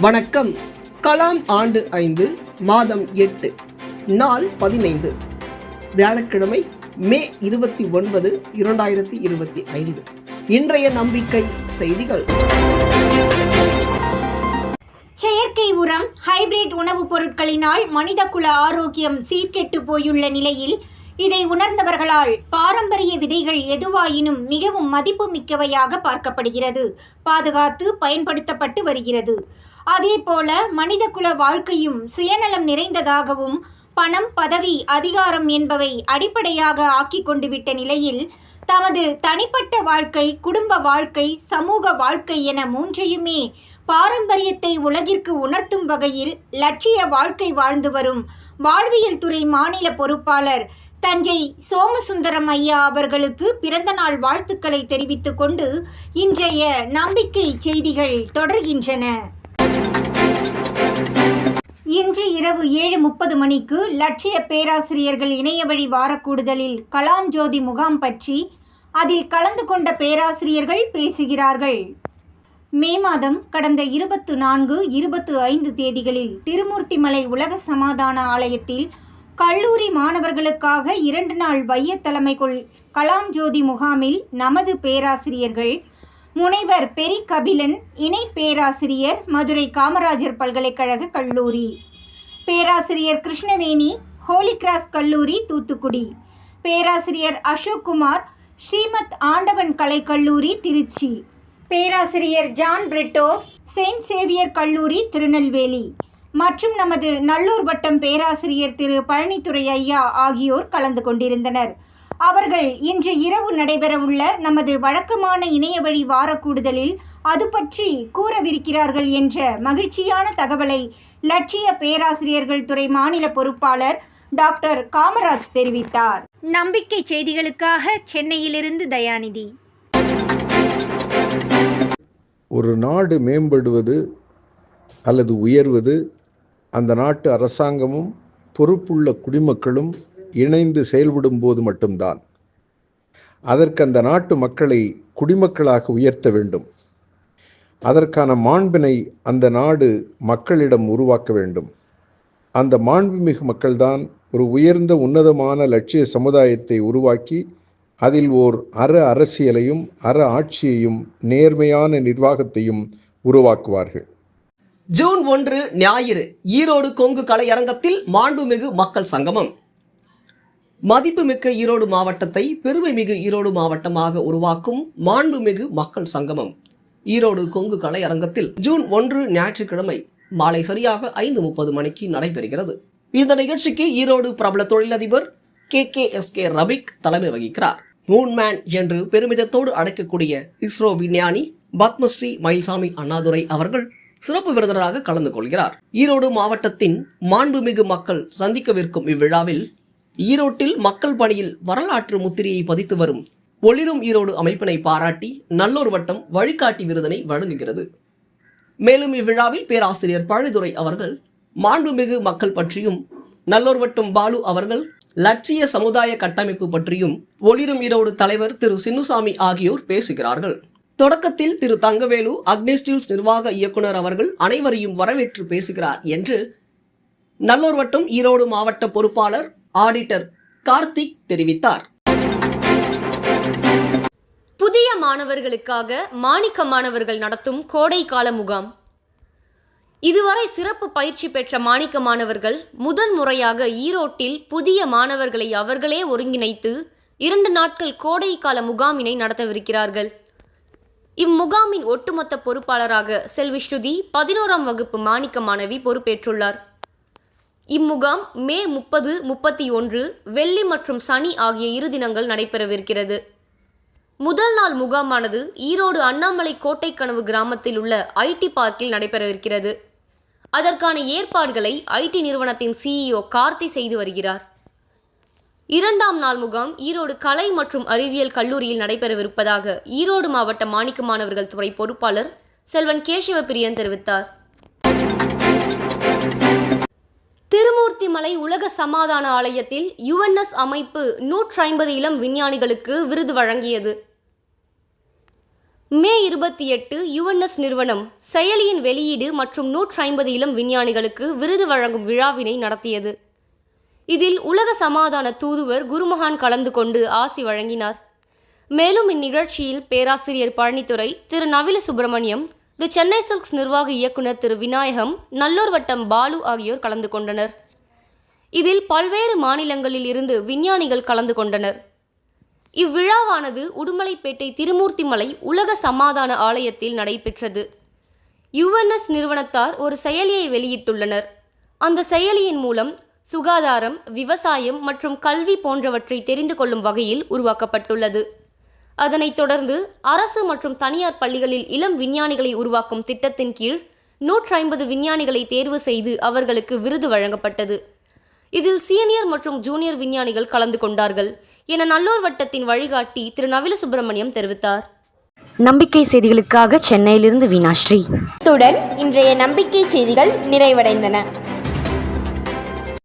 வணக்கம். கலாம் ஆண்டு ஐந்து மாதம் எட்டு நாள் பதினைந்து. வியாழக்கிழமை மே இருபத்தி ஒன்பது இரண்டாயிரத்தி இருபத்தி ஐந்து. இன்றைய நம்பிக்கை செய்திகள். செயற்கை உரம் ஹைபிரிட் உணவுப் பொருட்களினால் மனிதகுல ஆரோக்கியம் சீர்கெட்டு போயுள்ள நிலையில் இதை உணர்ந்தவர்களால் பாரம்பரிய விதைகள் எதுவாயினும் மிகவும் மதிப்பு மிக்கவையாக பார்க்கப்படுகிறது. பாதுகாத்து பயன்படுத்தப்பட்டு வருகிறது. அதேபோல மனிதகுல வாழ்க்கையும் சுயநலம் நிறைந்ததாகவும் பணம் பதவி அதிகாரம் என்பவை அடிப்படையாக ஆக்கி கொண்டு விட்ட நிலையில் தமது தனிப்பட்ட வாழ்க்கை குடும்ப வாழ்க்கை சமூக வாழ்க்கை என மூன்றையுமே பாரம்பரியத்தை உலகிற்கு உணர்த்தும் வகையில் லட்சிய வாழ்க்கை வாழ்ந்து வரும் வாழ்வியல் துறை மாநில பொறுப்பாளர் தஞ்சை சோமசுந்தரம் ஐயா அவர்களுக்கு பிறந்தநாள் வாழ்த்துக்களை தெரிவித்துக் கொண்டு இன்றைய நம்பிக்கை செய்திகள் தொடர்கின்றன. இன்று இரவு ஏழு முப்பது மணிக்கு லட்சிய பேராசிரியர்கள் இணையவழி வாரக்கூடுதலில் கலாம் ஜோதி முகாம் பற்றி அதில் கலந்து கொண்ட பேராசிரியர்கள் பேசுகிறார்கள். மே மாதம் கடந்த இருபத்து நான்கு இருபத்து ஐந்து தேதிகளில் திருமூர்த்திமலை உலக சமாதான ஆலயத்தில் கல்லூரி மாணவர்களுக்காக இரண்டு நாள் வைய கொள் கலாம் ஜோதி முகாமில் நமது பேராசிரியர்கள் முனைவர் பெரி கபிலன் இணை பேராசிரியர் மதுரை காமராஜர் பல்கலைக்கழக கல்லூரி. பேராசிரியர் கிருஷ்ணவேணி ஹோலி கிராஸ் கல்லூரி தூத்துக்குடி. பேராசிரியர் அசோக்குமார் ஸ்ரீமத் ஆண்டவன் கலைக்கல்லூரி திருச்சி. பேராசிரியர் ஜான் பிரிட்டோ செயின்ட் சேவியர் கல்லூரி திருநெல்வேலி. மற்றும் நமது நல்லூர் வட்டம் பேராசிரியர் திரு பழனித்துறை ஐயா ஆகியோர் கலந்து கொண்டிருந்தனர். அவர்கள் இன்று இரவு நடைபெறவுள்ள நமது வழக்கமான இணையவழி வாரக்கூடுதலில் அது பற்றி கூறவிருக்கிறார்கள் என்ற மகிழ்ச்சியான தகவலை லட்சிய பேராசிரியர்கள் துறை மாநில பொறுப்பாளர் டாக்டர் காமராஜ் தெரிவித்தார். நம்பிக்கை செய்திகளுக்காக சென்னையிலிருந்து தயாநிதி. ஒரு நாடு மேம்படுவது அல்லது உயர்வது அந்த நாட்டு அரசாங்கமும் பொறுப்புள்ள குடிமக்களும் இணைந்து செயல்படும் போது மட்டும்தான் அதற்கு அந்த நாட்டு மக்களை குடிமக்களாக உயர்த்த வேண்டும். அதற்கான மாண்பினை அந்த நாடு மக்களிடம் உருவாக்க வேண்டும். அந்த மாண்புமிகு மக்கள்தான் ஒரு உயர்ந்த உன்னதமான லட்சிய சமுதாயத்தை உருவாக்கி அதில் ஓர் அற அரசியலையும் அற ஆட்சியையும் நேர்மையான நிர்வாகத்தையும் உருவாக்குவார்கள். ஜூன் ஒன்று ஞாயிறு ஈரோடு கொங்கு கலையரங்கத்தில் மாண்புமிகு மக்கள் சங்கமம். மதிப்புமிக்க ஈரோடு மாவட்டத்தை பெருமைமிகு ஈரோடு மாவட்டமாக உருவாக்கும் மாண்புமிகு மக்கள் சங்கமம். ஈரோடு கொங்கு கலையரங்கத்தில் ஜூன் ஒன்று ஞாயிற்றுக்கிழமை மாலை சரியாக ஐந்து முப்பது மணிக்கு நடைபெறுகிறது. இந்த நிகழ்ச்சிக்கு ஈரோடு பிரபல தொழிலதிபர் K K S K Rafiq தலைமை வகிக்கிறார். மூன்மேன் என்று பெருமிதத்தோடு அழைக்கக்கூடிய இஸ்ரோ விஞ்ஞானி பத்மஸ்ரீ மயில்சாமி அண்ணாதுரை அவர்கள் சிறப்பு விருந்தினராக கலந்து கொள்கிறார். ஈரோடு மாவட்டத்தின் மாண்புமிகு மக்கள் சந்திக்கவிருக்கும் இவ்விழாவில் ஈரோட்டில் மக்கள் பணியில் வரலாற்று முத்திரையை பதித்து வரும் ஒளிரும் ஈரோடு அமைப்பினை பாராட்டி நல்லூர் வட்டம் வழிகாட்டி விருதினை வழங்குகிறது. மேலும் இவ்விழாவில் பேராசிரியர் பழனிதுரை அவர்கள் மாண்புமிகு மக்கள் பற்றியும் நல்லூர் வட்டம் பாலு அவர்கள் லட்சிய சமுதாய கட்டமைப்பு பற்றியும் ஒளிரும் ஈரோடு தலைவர் திரு சின்னுசாமி ஆகியோர் பேசுகிறார்கள். தொடக்கத்தில் திரு தங்கவேலு அக்னிஸ்டில்ஸ் நிர்வாக இயக்குனர் அவர்கள் அனைவரையும் வரவேற்று பேசுகிறார் என்று நல்லூர் வட்டம் ஈரோடு மாவட்ட பொறுப்பாளர் ஆடிட்டர் கார்த்திக் தெரிவித்தார். புதிய மாணவர்களுக்காக மாணிக்க மாணவர்கள் நடத்தும் கோடைக்கால முகாம். இதுவரை சிறப்பு பயிற்சி பெற்ற மாணிக்க மாணவர்கள் முதன் முறையாக ஈரோட்டில் புதிய மாணவர்களை அவர்களே ஒருங்கிணைத்து இரண்டு நாட்கள் கோடைக்கால முகாமினை நடத்தவிருக்கிறார்கள். இம்முகாமின் ஒட்டுமொத்த பொறுப்பாளராக செல்வி ஸ்ருதி பதினோராம் வகுப்பு மாணிக்க மாணவி பொறுப்பேற்றுள்ளார். இம்முகாம் மே முப்பது முப்பத்தி ஒன்று வெள்ளி மற்றும் சனி ஆகிய இரு தினங்கள் நடைபெறவிருக்கிறது. முதல் நாள் முகாமானது ஈரோடு அண்ணாமலை கோட்டைக்கனவு கிராமத்தில் உள்ள ஐடி பார்க்கில் நடைபெறவிருக்கிறது. அதற்கான ஏற்பாடுகளை ஐடி நிறுவனத்தின் சிஇஓ கார்த்தி செய்து வருகிறார். இரண்டாம் நாள் முகாம் ஈரோடு கலை மற்றும் அறிவியல் கல்லூரியில் நடைபெறவிருப்பதாக ஈரோடு மாவட்ட மாணிக்க மாணவர்கள் துறை பொறுப்பாளர் செல்வன் கேசவ பிரியன் தெரிவித்தார். திருமூர்த்திமலை உலக சமாதான ஆலயத்தில் யுஎன்எஸ் அமைப்பு நூற்றி ஐம்பது இளம் விஞ்ஞானிகளுக்கு விருது வழங்கியது. மே இருபத்தி எட்டு யுஎன்எஸ் நிறுவனம் செயலியின் வெளியீடு மற்றும் நூற்றி ஐம்பது இளம் விஞ்ஞானிகளுக்கு விருது வழங்கும் விழாவினை நடத்தியது. இதில் உலக சமாதான தூதுவர் குருமகான் கலந்து கொண்டு ஆசி வழங்கினார். மேலும் இந்நிகழ்ச்சியில் பேராசிரியர் பழனித்துறை திரு நவில சுப்பிரமணியம் தி சென்னை சில்க்ஸ் நிர்வாக இயக்குனர் திரு விநாயகம் நல்லூர் வட்டம் பாலு ஆகியோர் கலந்து கொண்டனர். இதில் பல்வேறு மாநிலங்களில் இருந்து விஞ்ஞானிகள் கலந்து கொண்டனர். இவ்விழாவானது உடுமலைப்பேட்டை திருமூர்த்திமலை உலக சமாதான ஆலயத்தில் நடைபெற்றது. யுஎன்எஸ் நிறுவனத்தார் ஒரு செயலியை வெளியிட்டுள்ளனர். அந்த செயலியின் மூலம் சுகாதாரம் விவசாயம் மற்றும் கல்வி போன்றவற்றை தெரிந்து கொள்ளும் வகையில் உருவாக்கப்பட்டுள்ளது. அதனைத் தொடர்ந்து அரசு மற்றும் தனியார் பள்ளிகளில் இளம் விஞ்ஞானிகளை உருவாக்கும் திட்டத்தின் கீழ் நூற்றி ஐம்பது விஞ்ஞானிகளை தேர்வு செய்து அவர்களுக்கு விருது வழங்கப்பட்டது. இதில் சீனியர் மற்றும் ஜூனியர் விஞ்ஞானிகள் கலந்து கொண்டார்கள் என நல்லூர் வட்டத்தின் வழிகாட்டி திரு. நவில சுப்பிரமணியம் தெரிவித்தார். நம்பிக்கை செய்திகளுக்காக சென்னையிலிருந்து வீணாஸ்ரீ இத்துடன் இன்றைய நம்பிக்கை செய்திகள் நிறைவடைந்தன.